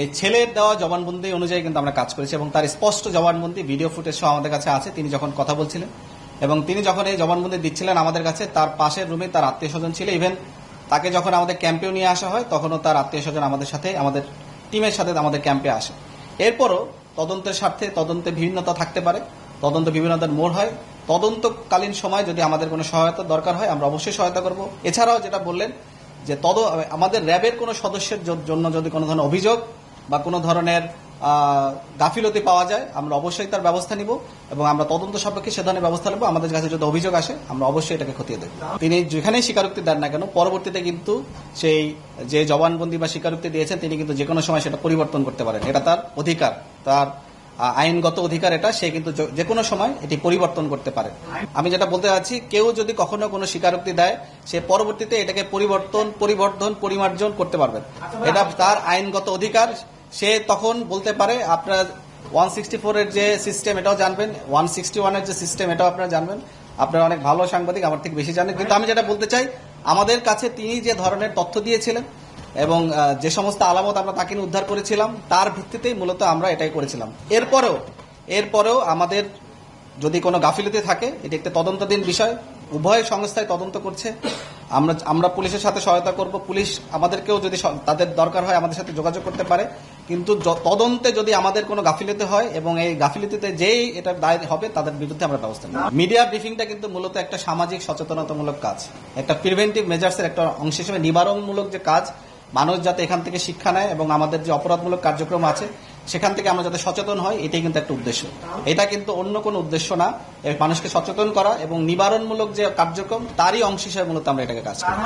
এই ছেলের দেওয়া জবানবন্দি অনুযায়ী কিন্তু আমরা কাজ করেছি এবং তার স্পষ্ট জবানবন্দি ভিডিও ফুটেজ সহ আমাদের কাছে আছে। তিনি যখন কথা বলছিলেন এবং তিনি যখন এই জবানবন্দি দিচ্ছিলেন আমাদের কাছে, তার পাশের রুমে তার আত্মীয় স্বজন ছিল। ইভেন তাকে যখন আমাদের ক্যাম্পেও নিয়ে আসা হয়, তখনও তার আত্মীয় স্বজন আমাদের সাথে, আমাদের টিমের সাথে আমাদের ক্যাম্পে আসে। এরপরও তদন্তের স্বার্থে তদন্তে বিভিন্নতা থাকতে পারে, তদন্ত বিভিন্নতার মোড় হয়। তদন্তকালীন সময় যদি আমাদের কোনো সহায়তা দরকার হয়, আমরা অবশ্যই সহায়তা করব। এছাড়াও যেটা বললেন যে তদ আমাদের র্যাবের কোনো সদস্যের জন্য যদি কোনো ধরনের অভিযোগ বা কোনো ধরনের গাফিলতি পাওয়া যায়, আমরা অবশ্যই তার ব্যবস্থা নিব এবং আমরা তদন্ত সাপেক্ষে সে ধরনের ব্যবস্থা নেব। আমাদের কাছে যদি অভিযোগ আসে, আমরা অবশ্যই এটাকে খতিয়ে দেব তিনি যেখানেই স্বীকারোক্তি দেন না কেন, পরবর্তীতে কিন্তু সেই, যে জবানবন্দি বা স্বীকারোক্তি দিয়েছেন, তিনি কিন্তু যে কোনো সময় সেটা পরিবর্তন করতে পারেন। এটা তার অধিকার, তার আইনগত অধিকার এটা, সে কিন্তু যে কোনো সময় এটি পরিবর্তন করতে পারে। আমি যেটা বলতে চাচ্ছি, কেউ যদি কখনো কোনো স্বীকারোক্তি দেয়, সে পরবর্তীতে এটাকে পরিবর্তন, পরিবর্ধন, পরিমার্জন করতে পারবেন। এটা তার আইনগত অধিকার সে তখন বলতে পারে, আপনার ওয়ান সিক্সটি ফোরের যে সিস্টেম এটাও জানবেন ওয়ান সিক্সটি ওয়ানের যে সিস্টেম এটাও আপনারা জানবেন। আপনারা অনেক ভালো সাংবাদিক, আমার থেকে বেশি জানেন। কিন্তু আমি যেটা বলতে চাই, আমাদের কাছে তিনি যে ধরনের তথ্য দিয়েছিলেন এবং যে সমস্ত আলামত আমরা তাকে উদ্ধার করেছিলাম, তার ভিত্তিতেই মূলত আমরা এটাই করেছিলাম। এরপরেও এরপরেও আমাদের যদি কোনো গাফিলতি থাকে, এটি একটা তদন্তাধীন বিষয়, উভয় সংস্থায় তদন্ত করছে। আমরা আমরা পুলিশের সাথে সহায়তা করব। পুলিশ আমাদেরকেও যদি তাদের দরকার হয় আমাদের সাথে যোগাযোগ করতে পারে। কিন্তু তদন্তে যদি আমাদের কোনো গাফিলতি হয় এবং এই গাফিলতিতে যেই এটা দায় হবে, তাদের বিরুদ্ধে আমরা ব্যবস্থা নেব। মিডিয়া ব্রিফিংটা কিন্তু মূলত একটা সামাজিক সচেতনতামূলক কাজ। একটা প্রিভেন্টিভ মেজার্সের একটা অংশ হিসেবে নিবারণমূলক যে কাজ মানুষ যাতে এখান থেকে শিক্ষা নেয় এবং আমাদের যে অপরাধমূলক কার্যক্রম আছে, সেখান থেকে আমরা যাতে সচেতন হয় এটাই কিন্তু একটা উদ্দেশ্য। এটা কিন্তু অন্য কোনো উদ্দেশ্য না মানুষকে সচেতন করা এবং নিবারণমূলক যে কার্যক্রম, তারই অংশ হিসেবে মূলত আমরা এটাকে কাজ করি।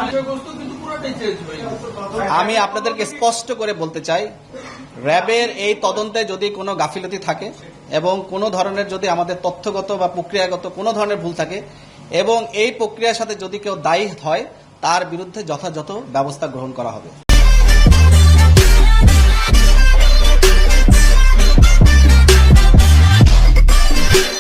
আমি আপনাদেরকে স্পষ্ট করে বলতে চাই, র্যাবের এই তদন্তে যদি কোনো গাফিলতি থাকে এবং কোনো ধরনের যদি আমাদের তথ্যগত বা প্রক্রিয়াগত কোনো ধরনের ভুল থাকে এবং এই প্রক্রিয়ার সাথে যদি কেউ দায়ী হয়, তার বিরুদ্ধে যথাযথ ব্যবস্থা গ্রহণ করা হবে।